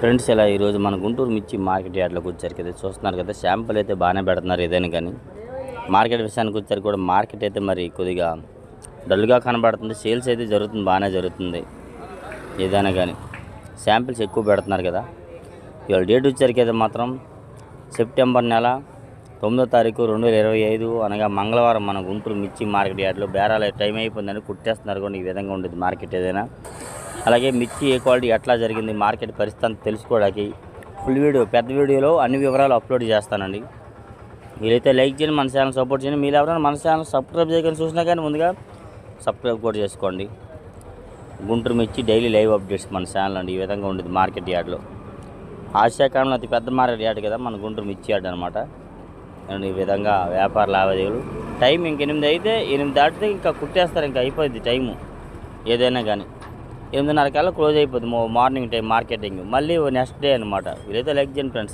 Friends ఇలా ఈరోజు మన గుంటూరు మిర్చి మార్కెట్ యార్డ్లోకి వచ్చారు కదా. చూస్తున్నారు కదా శాంపుల్ అయితే బాగానే పెడుతున్నారు ఏదైనా కానీ. మార్కెట్ విషయానికి వచ్చారు కూడా మార్కెట్ అయితే మరి కొద్దిగా డల్గా కనబడుతుంది. సేల్స్ అయితే జరుగుతుంది బాగానే జరుగుతుంది ఏదైనా కానీ. శాంపిల్స్ ఎక్కువ పెడుతున్నారు కదా. ఇవాళ డేట్ వచ్చేసరికి అయితే మాత్రం సెప్టెంబర్ నెల తొమ్మిదో తారీఖు రెండు వేల ఇరవై ఐదు. అనగా మంగళవారం మన గుంటూరు మిర్చి మార్కెట్ యార్డ్లో బేరాల టైం అయిపోయిందని కుట్టేస్తున్నారు కూడా ఈ విధంగా ఉండేది మార్కెట్ ఏదైనా. అలాగే మిర్చి ఏ క్వాలిటీ ఎట్లా జరిగింది మార్కెట్ పరిస్థితి తెలుసుకోవడానికి ఫుల్ వీడియో పెద్ద వీడియోలో అన్ని వివరాలు అప్లోడ్ చేస్తానండి. మీరైతే లైక్ చేయండి మన ఛానల్ సపోర్ట్ చేయండి. మీరు ఎవరైనా మన ఛానల్ సబ్స్క్రైబ్ చేయకుండా చూసినా కానీ ముందుగా సబ్స్క్రైబ్ కూడా చేసుకోండి. Guntur mirchi daily live updates మన ఛానల్ అండి. ఈ విధంగా ఉండేది మార్కెట్ యార్డ్లో. ఆసియాకాలంలో అతి పెద్ద మార్కెట్ యార్డ్ కదా మన గుంటూరు మిర్చి యార్డ్ అనమాట అండ్ ఈ విధంగా వ్యాపార లావాదేవీలు. టైం ఇంక ఎనిమిది అయితే ఎనిమిది దాటితే ఇంకా కుట్టేస్తారు ఇంకా అయిపోయింది టైము. ఏదైనా కానీ. ఎనిమిదిన్నరకల్లా క్లోజ్ అయిపోద్ది మార్నింగ్ టైం మార్కెటింగ్. మళ్ళీ నెక్స్ట్ డే అనమాట వీరైతే లైక్ చేయండి ఫ్రెండ్స్.